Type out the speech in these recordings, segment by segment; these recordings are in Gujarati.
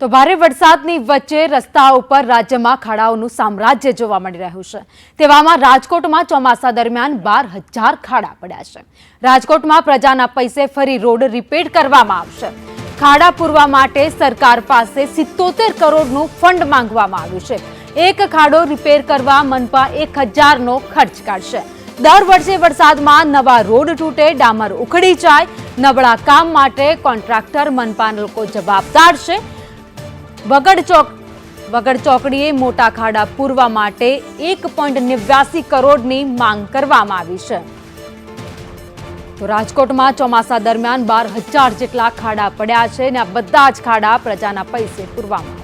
તો ભારે વરસાદની વચ્ચે રસ્તા ઉપર રાજ્યમાં ખાડાઓનું સામ્રાજ્ય જોવા મળી રહ્યું છે. તેવામાં રાજકોટમાં ચોમાસા દરમિયાન બાર હજાર ખાડા પડ્યા છે. રાજકોટમાં પ્રજાના પૈસે ફરી રોડ રિપેર કરવામાં આવશે. ખાડા પૂરવા માટે સરકાર પાસે સિત્તોતેર કરોડનું ફંડ માંગવામાં આવ્યું છે. એક ખાડો રિપેર કરવા મનપા એક હજારનો ખર્ચ કાઢશે. દર વર્ષે વરસાદમાં નવા રોડ તૂટે, ડામર ઉખડી જાય. નબળા કામ માટે કોન્ટ્રાક્ટર મનપાના લોકો જવાબદાર છે. વગડ ચોક વગડ ચોકડીએ મોટા ખાડા પૂરવા માટે એક પોઈન્ટ નેવ્યાસી કરોડની માંગ કરવામાં આવી છે. તો રાજકોટમાં ચોમાસા દરમિયાન બાર હજાર જેટલા ખાડા પડ્યા છે અને આ બધા જ ખાડા પ્રજાના પૈસે પૂરવામાં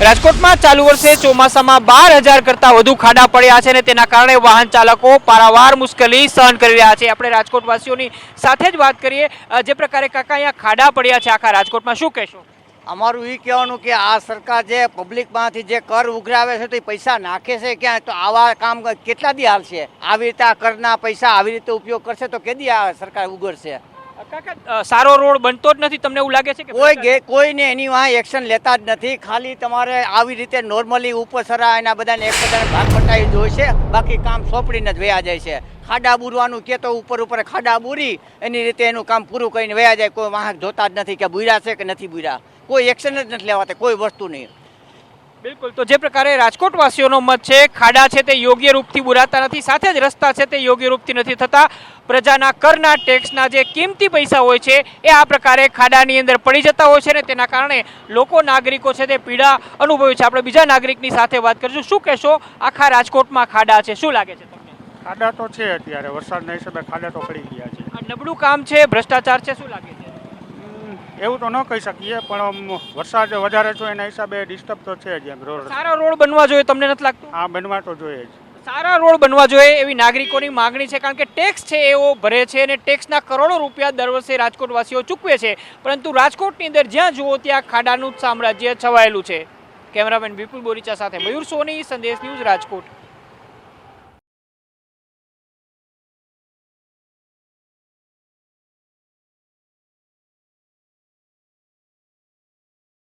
રાજકોટમાં ચાલુ વર્ષે ચોમાસામાં બાર હજાર કરતા વધુ ખાડા પડ્યા છે અને તેના કારણે વાહન ચાલકો પારાવાર મુશ્કેલી સહન કરી રહ્યા છે. આપણે રાજકોટવાસીઓની સાથે જ વાત કરીએ. જે પ્રકારે કાકા અહીંયા ખાડા પડ્યા છે આખા રાજકોટમાં શું કહેશો? અમારું એ કહેવાનું કે આ સરકાર જે પબ્લિકમાંથી જે કર ઉઘરાવે છે તો એ પૈસા નાખે છે ક્યાં? તો આવા કામ કેટલા દી હાલશે? આવી રીતે આ કરના પૈસા આવી રીતે ઉપયોગ કરશે તો કેદી આ સરકાર ઉગરશે અ, કાકા સારો રોડ બનતો જ નથી. તમને એવું લાગે છે કે કોઈ કોઈને એની વાહ એક્શન લેતા જ નથી. ખાલી તમારે આવી રીતે નોર્મલી ઉપર સરા એના બધાને એક બધાને ભાગ પટાવી જોઈએ છે. બાકી કામ સોંપડીને જ વયા જાય છે. ખાડા બુરવાનું કે તો ઉપર ઉપર ખાડા બુરી એની રીતે એનું કામ પૂરું કરીને વયા જાય. કોઈ વાહક જોતા જ નથી કે બુર્યા છે કે નથી બુર્યા. કોઈ એક્શન જ નથી લેવાતા કોઈ વસ્તુ નહીં. બિલકુલ. તો જે પ્રકારે રાજકોટવાસીઓનો મત છે ખાડા છે તે યોગ્ય રૂપથી બુરાતા નથી સાથે જ રસ્તા છે તે યોગ્ય રૂપથી નથી થતા. પ્રજાના કરના ટેક્સના જે કિંમતી પૈસા હોય છે એ આ પ્રકારે ખાડાની અંદર પડી જતા હોય છે ને તેના કારણે લોકો નાગરિકો છે તે પીડા અનુભવે છે. આપણે બીજા નાગરિકની સાથે વાત કરીશું. શું કહેશો? આખા રાજકોટમાં ખાડા છે. શું લાગે છે તમને? ખાડા તો છે અત્યારે. વરસાદના હિસાબે ખાડા તો પડી ગયા છે. આ નબળું કામ છે ભ્રષ્ટાચાર છે શું લાગે છે? એવું તો ન કહી શકીએ પણ વરસાદ વધારે છે એના હિસાબે ડિસ્ટર્બ તો છે જ એમ રોડ. સારા રોડ બનવા જોઈએ તમને નથી લાગતું? આ બનવા તો જોઈએ જ. સારા રોડ બનવા જોઈએ એવી નાગરિકોની માગણી છે કારણ કે ટેક્સ છે એવો ભરે છે અને ટેક્સના કરોડો રૂપિયા દર વર્ષે રાજકોટવાસીઓ ચૂકવે છે. પરંતુ રાજકોટની અંદર જ્યાં જુઓ ત્યાં ખાડાનું સામ્રાજ્ય છવાયેલું છે. કેમેરામેન વિપુલ બોરીચા સાથે મયુર સોની સંદેશ ન્યૂઝ રાજકોટ.